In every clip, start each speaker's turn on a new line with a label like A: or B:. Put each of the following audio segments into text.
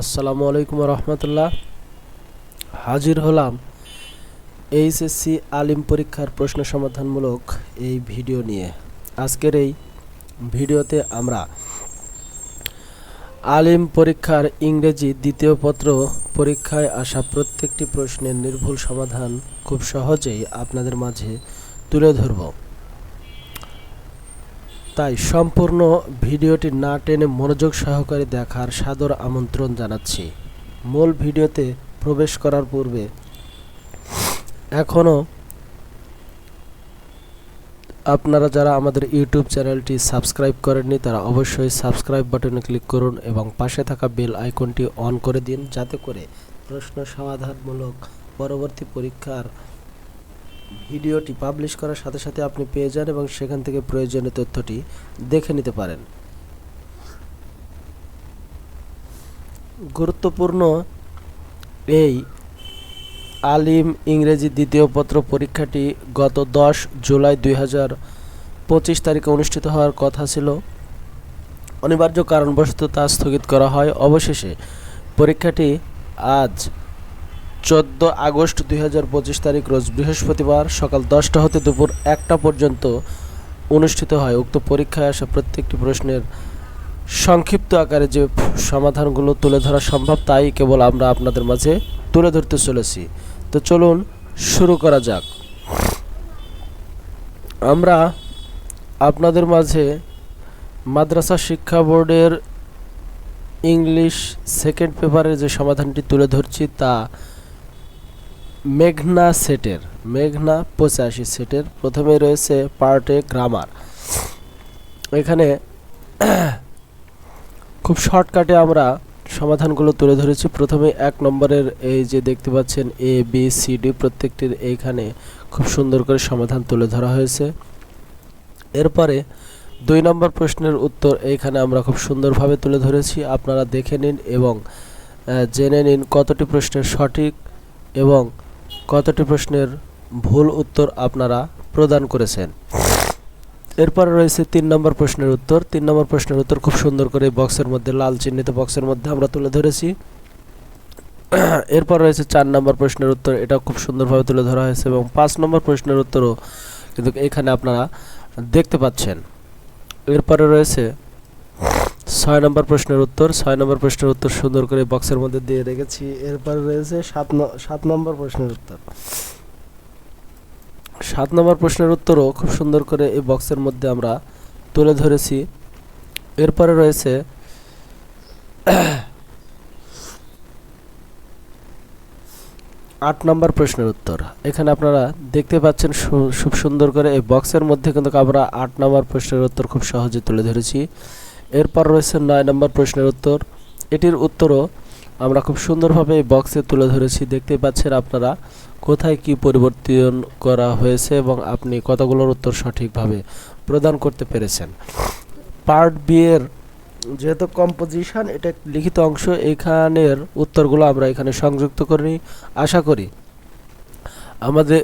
A: আসসালামু আলাইকুম রহমতুল্লাহ। হাজির হলাম এইচএসসি আলিম পরীক্ষার প্রশ্ন সমাধানমূলক এই ভিডিও নিয়ে। আজকের এই ভিডিওতে আমরা আলিম পরীক্ষার ইংরেজি দ্বিতীয় পত্র পরীক্ষায় আসা প্রত্যেকটি প্রশ্নের নির্ভুল সমাধান খুব সহজেই আপনাদের মাঝে তুলে ধরব। তাই সম্পূর্ণ ভিডিওটি না টেনে মনোযোগ সহকারে দেখার সাদর আমন্ত্রণ জানাচ্ছি। মূল ভিডিওতে প্রবেশ করার পূর্বে এখনও আপনারা যারা আমাদের ইউটিউব চ্যানেলটি সাবস্ক্রাইব করেননি, তারা অবশ্যই সাবস্ক্রাইব বাটনে ক্লিক করুন এবং পাশে থাকা বেল আইকনটি অন করে দিন, যাতে করে প্রশ্ন সমাধানমূলক পরবর্তী পরীক্ষার ভিডিওটি পাবলিশ করার সাথে সাথে আপনি পেয়ে যান এবং সেখান থেকে প্রয়োজনীয় তথ্যটি দেখে নিতে পারেন। গুরুত্বপূর্ণ এই আলিম ইংরেজি দ্বিতীয় পত্র পরীক্ষাটি গত দশ জুলাই দুই হাজার পঁচিশ তারিখে অনুষ্ঠিত হওয়ার কথা ছিল। অনিবার্য কারণবশত তা স্থগিত করা হয়। অবশেষে পরীক্ষাটি আজ চোদ্দ আগস্ট দুই হাজার পঁচিশ তারিখ রোজ বৃহস্পতিবার সকাল দশটা হতে দুপুর একটা পর্যন্ত অনুষ্ঠিত হয়। উক্ত পরীক্ষায় আসা প্রত্যেকটি প্রশ্নের সংক্ষিপ্ত আকারে যে সমাধানগুলো তুলে ধরা সম্ভব তাই কেবল আমরা আপনাদের মাঝে তুলে ধরতে চলেছি। তো চলুন শুরু করা যাক। আমরা আপনাদের মাঝে মাদ্রাসা শিক্ষা বোর্ডের ইংলিশ সেকেন্ড পেপারের যে সমাধানটি তুলে ধরছি তা মেঘনা সেটের, মেঘনা পঁচাশি সেটের প্রথমে রয়েছে পার্টে গ্রামার। এখানে খুব শর্টকাটে আমরা সমাধানগুলো তুলে ধরেছি। প্রথমে এক নম্বরের এই যে দেখতে পাচ্ছেন এ বি সি ডি প্রত্যেকটির এইখানে খুব সুন্দর করে সমাধান তুলে ধরা হয়েছে। এরপরে দুই নম্বর প্রশ্নের উত্তর এইখানে আমরা খুব সুন্দরভাবে তুলে ধরেছি। আপনারা দেখে নিন এবং জেনে নিন কতটি প্রশ্নের সঠিক এবং কতটি প্রশ্নের ভুল উত্তর আপনারা প্রদান করেছেন? এরপরে রয়েছে তিন নম্বর প্রশ্নের উত্তর। তিন নম্বর প্রশ্নের উত্তর খুব সুন্দর করে বক্সের মধ্যে, লাল চিহ্নিত বক্সের মধ্যে আমরা তুলে ধরেছি। এরপর রয়েছে চার নম্বর প্রশ্নের উত্তর এটা খুব সুন্দরভাবে তুলে ধরা হয়েছে এবং পাঁচ নম্বর প্রশ্নের উত্তরও কিন্তু এখানে আপনারা দেখতে পাচ্ছেন। এরপরে রয়েছে ছয় নম্বর প্রশ্নের উত্তর, ছয় নম্বর প্রশ্নের উত্তর সুন্দর করে বক্সের মধ্যে দিয়ে রেখেছি। এরপরে রয়েছে সাত সাত নম্বর প্রশ্নের উত্তর। সাত নম্বর প্রশ্নের উত্তরও খুব সুন্দর করে এই বক্সের মধ্যে আমরা তুলে ধরেছি। এরপরে রয়েছে, আট নম্বর প্রশ্নের উত্তর। এখানে আপনারা দেখতে পাচ্ছেন খুব সুন্দর করে এই বক্সের মধ্যে কিন্তু আমরা আট নম্বর প্রশ্নের উত্তর খুব সহজে তুলে ধরেছি। এরপর রয়েছে নয় নম্বর প্রশ্নের উত্তর। এটির উত্তরও আমরা খুব সুন্দরভাবে এই বক্সে তুলে ধরেছি। দেখতে পাচ্ছেন আপনারা কোথায় কি পরিবর্তন করা হয়েছে এবং আপনি কতগুলোর উত্তর সঠিকভাবে প্রদান করতে পেরেছেন। পার্ট বি এর যেহেতু কম্পোজিশন এটা লিখিত অংশ, এখানের উত্তরগুলো আমরা এখানে সংযুক্ত করি আশা করি আমাদের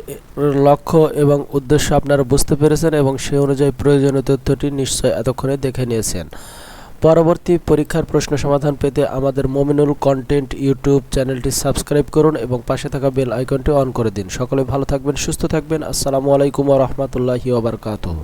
A: লক্ষ্য এবং উদ্দেশ্য আপনারা বুঝতে পেরেছেন এবং সেই অনুযায়ী প্রয়োজনীয় তথ্যটি নিশ্চয় এতক্ষণে দেখে নিয়েছেন। পরবর্তী পরীক্ষার প্রশ্ন সমাধান পেতে আমাদের মমিনুল কন্টেন্ট ইউটিউব চ্যানেলটি সাবস্ক্রাইব করুন এবং পাশে থাকা বেল আইকনটি অন করে দিন। সকলে ভালো থাকবেন, সুস্থ থাকবেন। আসসালামু আলাইকুম রহমতুল্লাহি ওবরকাতুহ